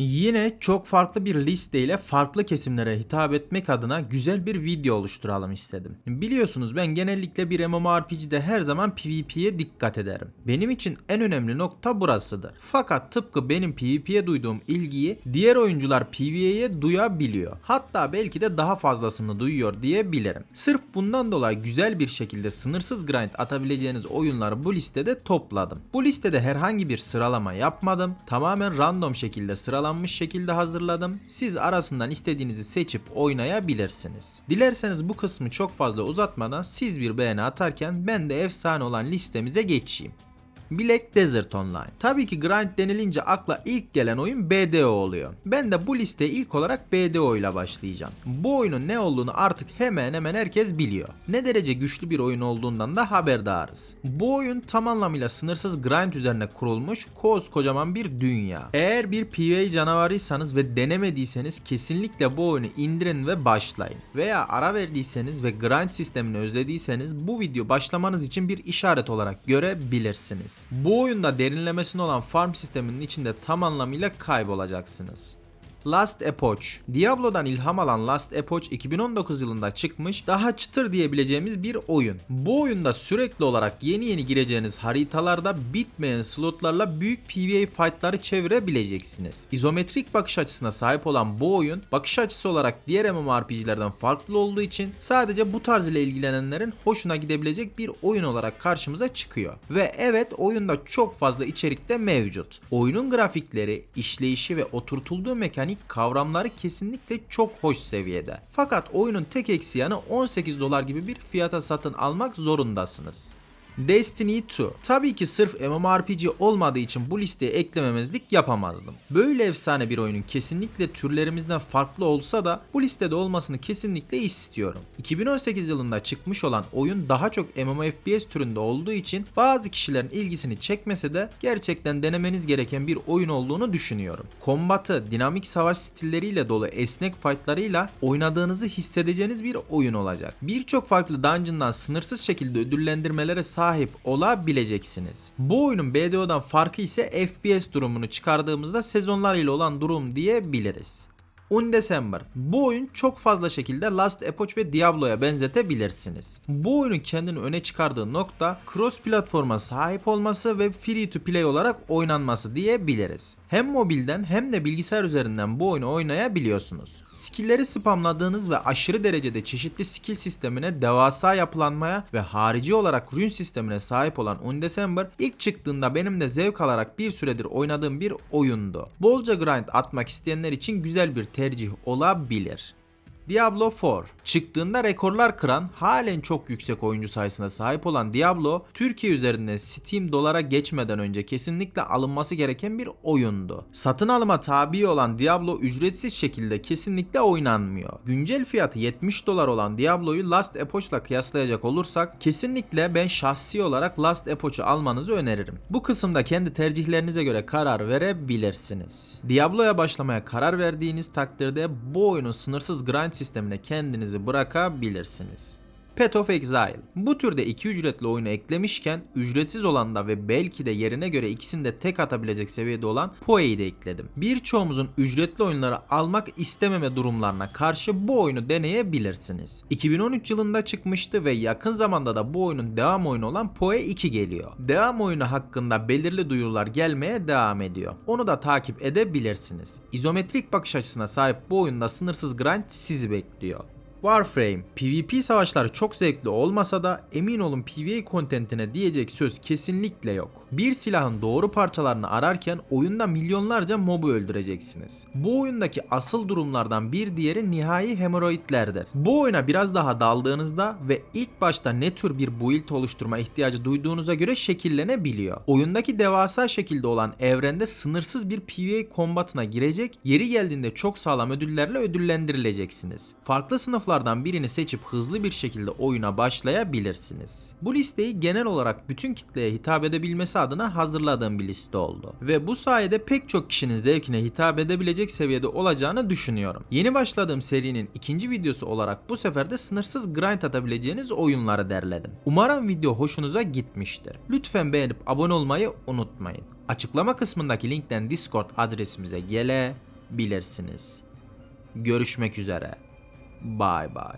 Yine çok farklı bir listeyle farklı kesimlere hitap etmek adına güzel bir video oluşturalım istedim. Biliyorsunuz ben genellikle bir MMORPG'de her zaman PvP'ye dikkat ederim. Benim için en önemli nokta burasıdır. Fakat tıpkı benim PvP'ye duyduğum ilgiyi diğer oyuncular PvE'ye duyabiliyor. Hatta belki de daha fazlasını duyuyor diyebilirim. Sırf bundan dolayı güzel bir şekilde sınırsız grind atabileceğiniz oyunları bu listede topladım. Bu listede herhangi bir sıralama yapmadım. Tamamen random şekilde sıralanmış şekilde hazırladım. Siz arasından istediğinizi seçip oynayabilirsiniz. Dilerseniz bu kısmı çok fazla uzatmadan siz bir beğeni atarken ben de efsane olan listemize geçeyim. Black Desert Online. Tabii ki grind denilince akla ilk gelen oyun BDO oluyor. Ben de bu listeye ilk olarak BDO ile başlayacağım. Bu oyunun ne olduğunu artık hemen hemen herkes biliyor. Ne derece güçlü bir oyun olduğundan da haberdarız. Bu oyun tam anlamıyla sınırsız grind üzerine kurulmuş koskocaman bir dünya. Eğer bir PvE canavarıysanız ve denemediyseniz kesinlikle bu oyunu indirin ve başlayın. Veya ara verdiyseniz ve grind sistemini özlediyseniz bu video başlamanız için bir işaret olarak görebilirsiniz. Bu oyunda derinlemesine olan farm sisteminin içinde tam anlamıyla kaybolacaksınız. Last Epoch. Diablo'dan ilham alan Last Epoch 2019 yılında çıkmış daha çıtır diyebileceğimiz bir oyun. Bu oyunda sürekli olarak yeni yeni gireceğiniz haritalarda bitmeyen slotlarla büyük PvE fightları çevirebileceksiniz. İzometrik bakış açısına sahip olan bu oyun bakış açısı olarak diğer MMORPG'lerden farklı olduğu için sadece bu tarz ile ilgilenenlerin hoşuna gidebilecek bir oyun olarak karşımıza çıkıyor. Ve evet oyunda çok fazla içerik de mevcut. Oyunun grafikleri, işleyişi ve oturtulduğu mekanik kavramları kesinlikle çok hoş seviyede. Fakat oyunun tek eksi yanı 18 dolar gibi bir fiyata satın almak zorundasınız. Destiny 2. Tabii ki sırf MMORPG olmadığı için bu listeye eklememezlik yapamazdım. Böyle efsane bir oyunun kesinlikle türlerimizden farklı olsa da bu listede olmasını kesinlikle istiyorum. 2018 yılında çıkmış olan oyun daha çok MMOFPS türünde olduğu için bazı kişilerin ilgisini çekmese de gerçekten denemeniz gereken bir oyun olduğunu düşünüyorum. Kombatı, dinamik savaş stilleriyle dolu esnek fightlarıyla oynadığınızı hissedeceğiniz bir oyun olacak. Birçok farklı dungeon'dan sınırsız şekilde ödüllendirmelere sahip olabileceksiniz. Bu oyunun BDO'dan farkı ise FPS durumunu çıkardığımızda sezonlar ile olan durum diyebiliriz. Undecember. Bu oyun çok fazla şekilde Last Epoch ve Diablo'ya benzetebilirsiniz. Bu oyunun kendini öne çıkardığı nokta cross platforma sahip olması ve free to play olarak oynanması diyebiliriz. Hem mobilden hem de bilgisayar üzerinden bu oyunu oynayabiliyorsunuz. Skill'leri spamladığınız ve aşırı derecede çeşitli skill sistemine, devasa yapılanmaya ve harici olarak rune sistemine sahip olan Undecember ilk çıktığında benim de zevk alarak bir süredir oynadığım bir oyundu. Bolca grind atmak isteyenler için güzel bir tercih olabilir. Diablo 4 çıktığında rekorlar kıran halen çok yüksek oyuncu sayısına sahip olan Diablo Türkiye üzerinde Steam dolara geçmeden önce kesinlikle alınması gereken bir oyundu. Satın alıma tabi olan Diablo ücretsiz şekilde kesinlikle oynanmıyor. Güncel fiyatı 70 dolar olan Diablo'yu Last Epoch'la kıyaslayacak olursak kesinlikle ben şahsi olarak Last Epoch'u almanızı öneririm. Bu kısımda kendi tercihlerinize göre karar verebilirsiniz. Diablo'ya başlamaya karar verdiğiniz takdirde bu oyunun sınırsız grind sistemine kendinizi bırakabilirsiniz. Path of Exile. Bu türde iki ücretli oyunu eklemişken ücretsiz olan da ve belki de yerine göre ikisini de tek atabilecek seviyede olan Poe'yi de ekledim. Birçoğumuzun ücretli oyunları almak istememe durumlarına karşı bu oyunu deneyebilirsiniz. 2013 yılında çıkmıştı ve yakın zamanda da bu oyunun devam oyunu olan Poe 2 geliyor. Devam oyunu hakkında belirli duyurular gelmeye devam ediyor. Onu da takip edebilirsiniz. İzometrik bakış açısına sahip bu oyunda sınırsız grind sizi bekliyor. Warframe, PvP savaşları çok zevkli olmasa da emin olun PvE kontentine diyecek söz kesinlikle yok. Bir silahın doğru parçalarını ararken oyunda milyonlarca mobu öldüreceksiniz. Bu oyundaki asıl durumlardan bir diğeri nihai hemoroidlerdir. Bu oyuna biraz daha daldığınızda ve ilk başta ne tür bir build oluşturma ihtiyacı duyduğunuza göre şekillenebiliyor. Oyundaki devasa şekilde olan evrende sınırsız bir PvE kombatına girecek, yeri geldiğinde çok sağlam ödüllerle ödüllendirileceksiniz. Farklı sınıflar sınıflardan birini seçip hızlı bir şekilde oyuna başlayabilirsiniz. Bu listeyi genel olarak bütün kitleye hitap edebilmesi adına hazırladığım bir liste oldu. Ve bu sayede pek çok kişinin zevkine hitap edebilecek seviyede olacağını düşünüyorum. Yeni başladığım serinin ikinci videosu olarak bu sefer de sınırsız grind atabileceğiniz oyunları derledim. Umarım video hoşunuza gitmiştir. Lütfen beğenip abone olmayı unutmayın. Açıklama kısmındaki linkten Discord adresimize gelebilirsiniz bilirsiniz. Görüşmek üzere. Bye bye.